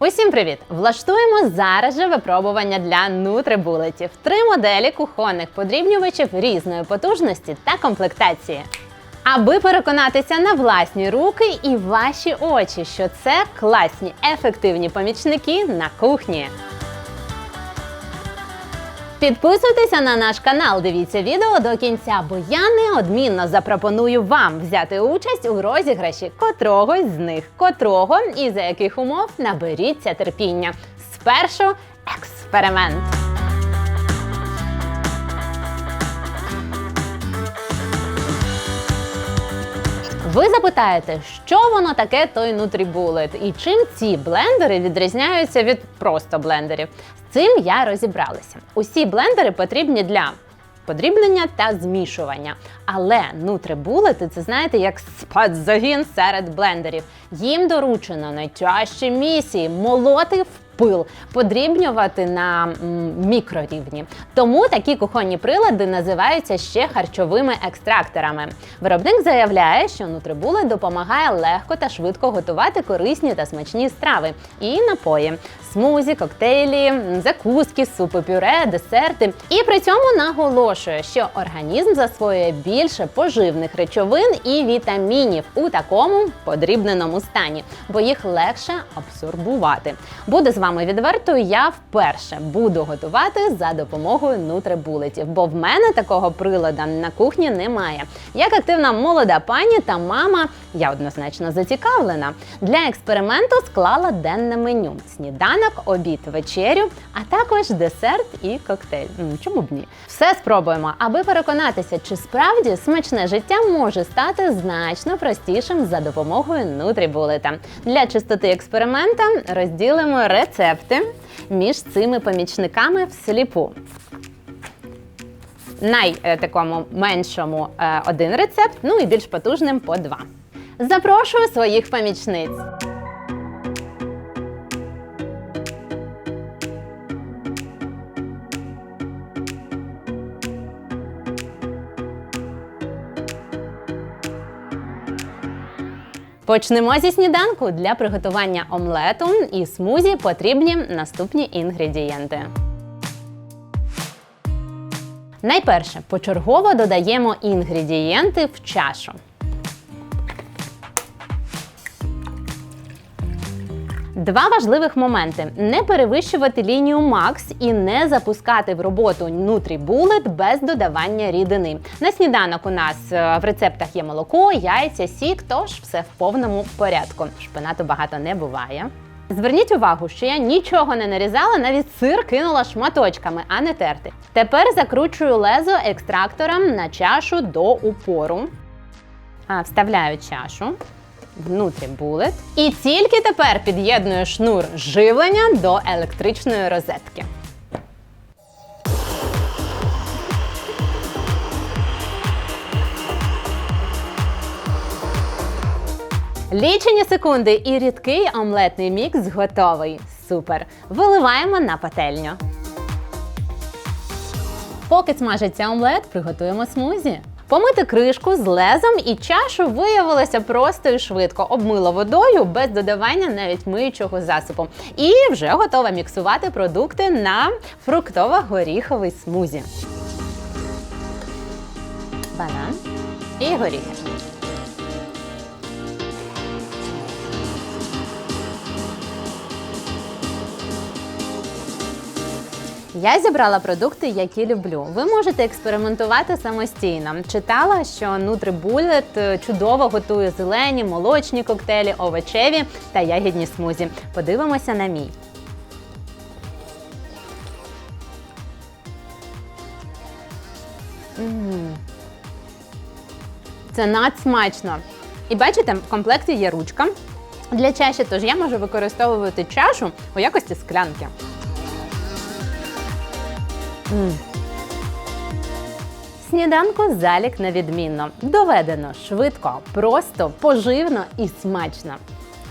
Усім привіт! Влаштуємо зараз же випробування для нутрибулетів. Три моделі кухонних подрібнювачів різної потужності та комплектації. Аби переконатися на власні руки і ваші очі, що це класні, ефективні помічники на кухні. Підписуйтеся на наш канал, дивіться відео до кінця, бо я неодмінно запропоную вам взяти участь у розіграші котрогось з них, котрого і за яких умов наберіться терпіння. Спершу експеримент. Ви запитаєте, що воно таке той нутрібулет і чим ці блендери відрізняються від просто блендерів. З цим я розібралася. Усі блендери потрібні для подрібнення та змішування. Але нутрибулети це знаєте як спецзагін серед блендерів. Їм доручено найтяжчі місії молоти в пил, подрібнювати на мікрорівні. Тому такі кухонні прилади називаються ще харчовими екстракторами. Виробник заявляє, що нутрибули допомагає легко та швидко готувати корисні та смачні страви і напої, смузі, коктейлі, закуски, супи, пюре, десерти. І при цьому наголошує, що організм засвоює більше поживних речовин і вітамінів у такому подрібненому стані, бо їх легше абсорбувати. Буду з вами відвертою, я вперше буду готувати за допомогою нутрибулетів, бо в мене такого прилада на кухні немає. Як активна молода пані та мама, я однозначно зацікавлена. Для експерименту склала денне меню: сніданок, обід, вечерю, а також десерт і коктейль. М, Чому б ні? Все спробуємо, аби переконатися, чи справді смачне життя може стати значно простішим за допомогою нутрібулета. Для чистоти експеримента розділимо рецепти між цими помічниками всліпу. Най е, меншому е, один рецепт, ну і більш потужним по два. Запрошую своїх помічниць. Почнемо зі сніданку. Для приготування омлету і смузі потрібні наступні інгредієнти. Найперше почергово додаємо інгредієнти в чашу. Два важливих моменти: не перевищувати лінію Макс і не запускати в роботу Нутрібулет без додавання рідини. На сніданок у нас е, в рецептах є молоко, яйця, сік, тож все в повному порядку. Шпинату багато не буває. Зверніть увагу, що я нічого не нарізала, навіть сир кинула шматочками, а не терти. Тепер закручую лезо екстрактором на чашу до упору. Вставляю чашу булет. І тільки тепер під'єдную шнур живлення до електричної розетки. Лічені секунди і рідкий омлетний мікс готовий. Супер! Виливаємо на пательню. Поки смажиться омлет, приготуємо смузі. Помити кришку з лезом і чашу виявилося просто і швидко. Обмила водою без додавання навіть миючого засобу. І вже готова міксувати продукти на фруктово-горіховий смузі. Банан і горіхи. Я зібрала продукти, які люблю. Ви можете експериментувати самостійно. Читала, що Нутрибулет е, чудово готує зелені, молочні коктейлі, овочеві та ягідні смузі. Подивимося на мій. Це надсмачно. І бачите, в комплекті є ручка для чаші, тож я можу використовувати чашу у якості склянки. Сніданку залік на відмінно. Доведено швидко, просто, поживно і смачно.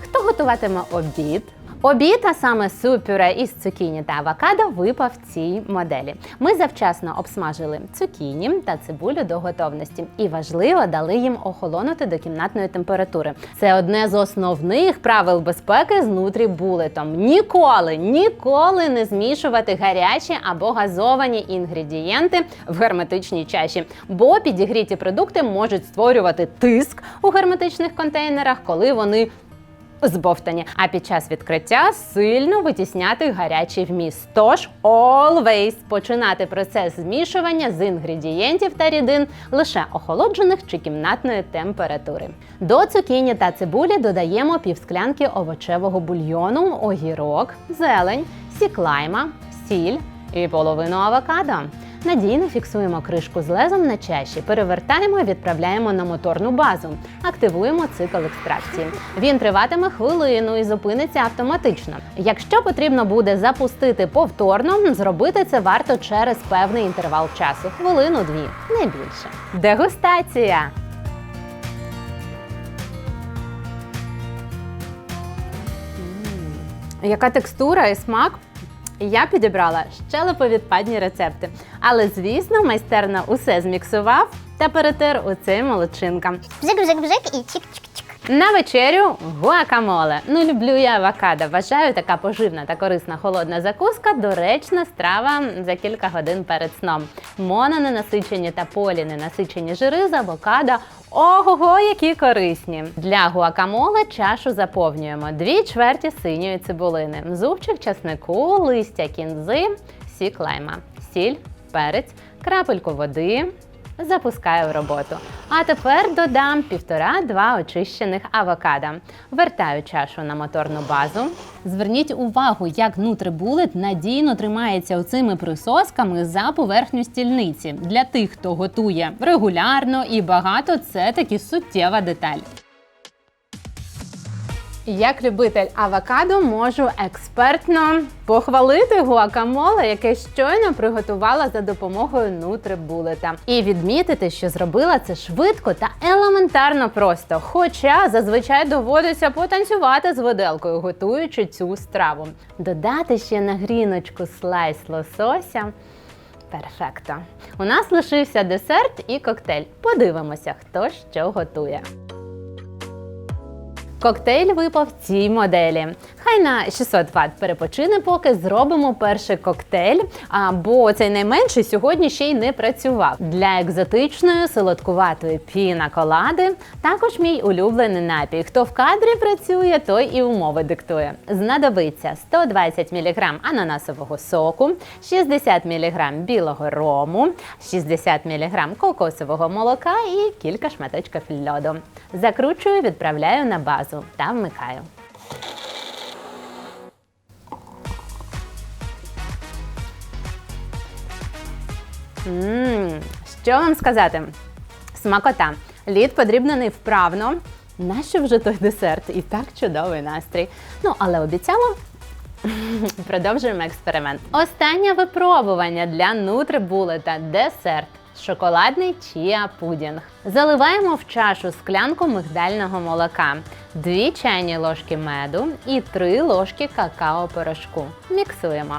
Хто готуватиме обід? Обід, а саме суп-пюре із цукіні та авокадо, випав цій моделі. Ми завчасно обсмажили цукіні та цибулю до готовності, і важливо дали їм охолонути до кімнатної температури. Це одне з основних правил безпеки з нутрібулетом. Ніколи, ніколи не змішувати гарячі або газовані інгредієнти в герметичній чаші, бо підігріті продукти можуть створювати тиск у герметичних контейнерах, коли вони збовтані, а під час відкриття сильно витісняти гарячий вміст. Тож always починати процес змішування з інгредієнтів та рідин лише охолоджених чи кімнатної температури. До цукіні та цибулі додаємо півсклянки овочевого бульйону, огірок, зелень, сік лайма, сіль і половину авокадо. Надійно фіксуємо кришку з лезом на чаші, перевертаємо і відправляємо на моторну базу. Активуємо цикл екстракції. Він триватиме хвилину і зупиниться автоматично. Якщо потрібно буде запустити повторно, зробити це варто через певний інтервал часу хвилину-дві, не більше. Дегустація! Яка текстура і смак? Я підібрала щелеповідпадні рецепти. Але, звісно, майстерно усе зміксував та перетер у цей молодчинка. Бжик-бжик-бжик і чик-чик-чик. На вечерю гуакамоле. Ну, люблю я авокадо. Вважаю, така поживна та корисна холодна закуска доречна страва за кілька годин перед сном. Мононенасичені та поліненасичені жири з авокадо. Ого, які корисні! Для гуакамоле чашу заповнюємо дві чверті синьої цибулини, зубчик часнику, листя кінзи, сік лайма, сіль, перець, крапельку води, Запускаю в роботу. А тепер додам півтора-два очищених авокадо. Вертаю чашу на моторну базу. Зверніть увагу, як нутрибулет надійно тримається оцими присосками за поверхню стільниці. Для тих, хто готує регулярно і багато, це таки суттєва деталь. Як любитель авокадо можу експертно похвалити гуакамоле, яке щойно приготувала за допомогою нутрибулета. І відмітити, що зробила це швидко та елементарно просто. Хоча зазвичай доводиться потанцювати з виделкою, готуючи цю страву. Додати ще на гріночку слайс лосося. Перфекто. У нас лишився десерт і коктейль. Подивимося, хто що готує. Коктейль випав цій моделі. Хай на 600 Вт перепочине, поки зробимо перший коктейль. А, бо цей найменший сьогодні ще й не працював. Для екзотичної солодкуватої піна-колади також мій улюблений напій. Хто в кадрі працює, той і умови диктує. Знадобиться 120 мг ананасового соку, 60 мг білого рому, 60 мг кокосового молока і кілька шматочків льоду. Закручую, відправляю на базу та вмикаю. Ммм, що вам сказати? Смакота. Лід подрібнений вправно. Нащо вже той десерт? І так чудовий настрій. Ну, але обіцяла. Продовжуємо експеримент. Останнє випробування для нутрибулета десерт. Шоколадний чіа пудінг. Заливаємо в чашу склянку мигдального молока, 2 чайні ложки меду і 3 ложки какао-порошку. Міксуємо.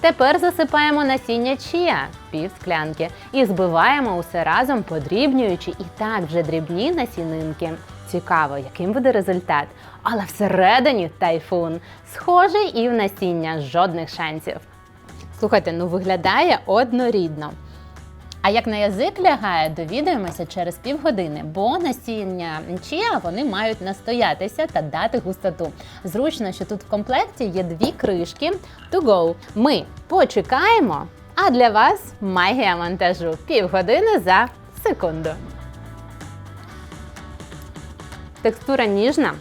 Тепер засипаємо насіння чія пів склянки і збиваємо усе разом, подрібнюючи і так вже дрібні насінинки. Цікаво, яким буде результат. Але всередині тайфун. Схожий і в насіння жодних шансів. Слухайте, ну виглядає однорідно. А як на язик лягає, довідаємося через півгодини, бо насіння чия вони мають настоятися та дати густоту. Зручно, що тут в комплекті є дві кришки to go. Ми почекаємо, а для вас магія монтажу півгодини за секунду. Текстура ніжна,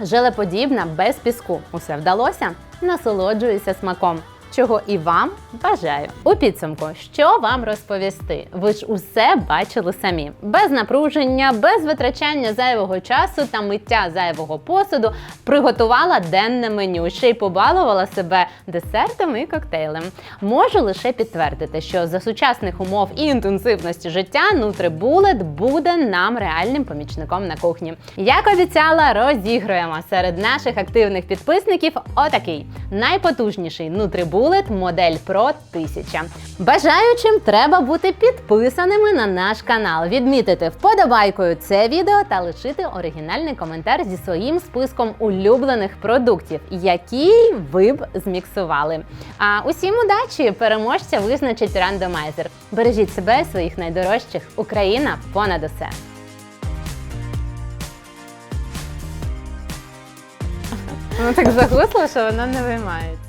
желеподібна, без піску. Усе вдалося? Насолоджуюся смаком. Чого і вам бажаю. У підсумку, що вам розповісти? Ви ж усе бачили самі, без напруження, без витрачання зайвого часу та миття зайвого посуду. Приготувала денне меню, ще й побалувала себе десертами і коктейлем. Можу лише підтвердити, що за сучасних умов і інтенсивності життя Nutribullet буде нам реальним помічником на кухні. Як обіцяла, розігруємо серед наших активних підписників отакий найпотужніший Nutribullet модель Pro 1000. Бажаючим треба бути підписаними на наш канал, відмітити вподобайкою це відео та лишити оригінальний коментар зі своїм списком улюблених продуктів, які ви б зміксували. А усім удачі! Переможця визначить рандомайзер. Бережіть себе і своїх найдорожчих. Україна понад усе. Ну так загусло, що воно не виймається.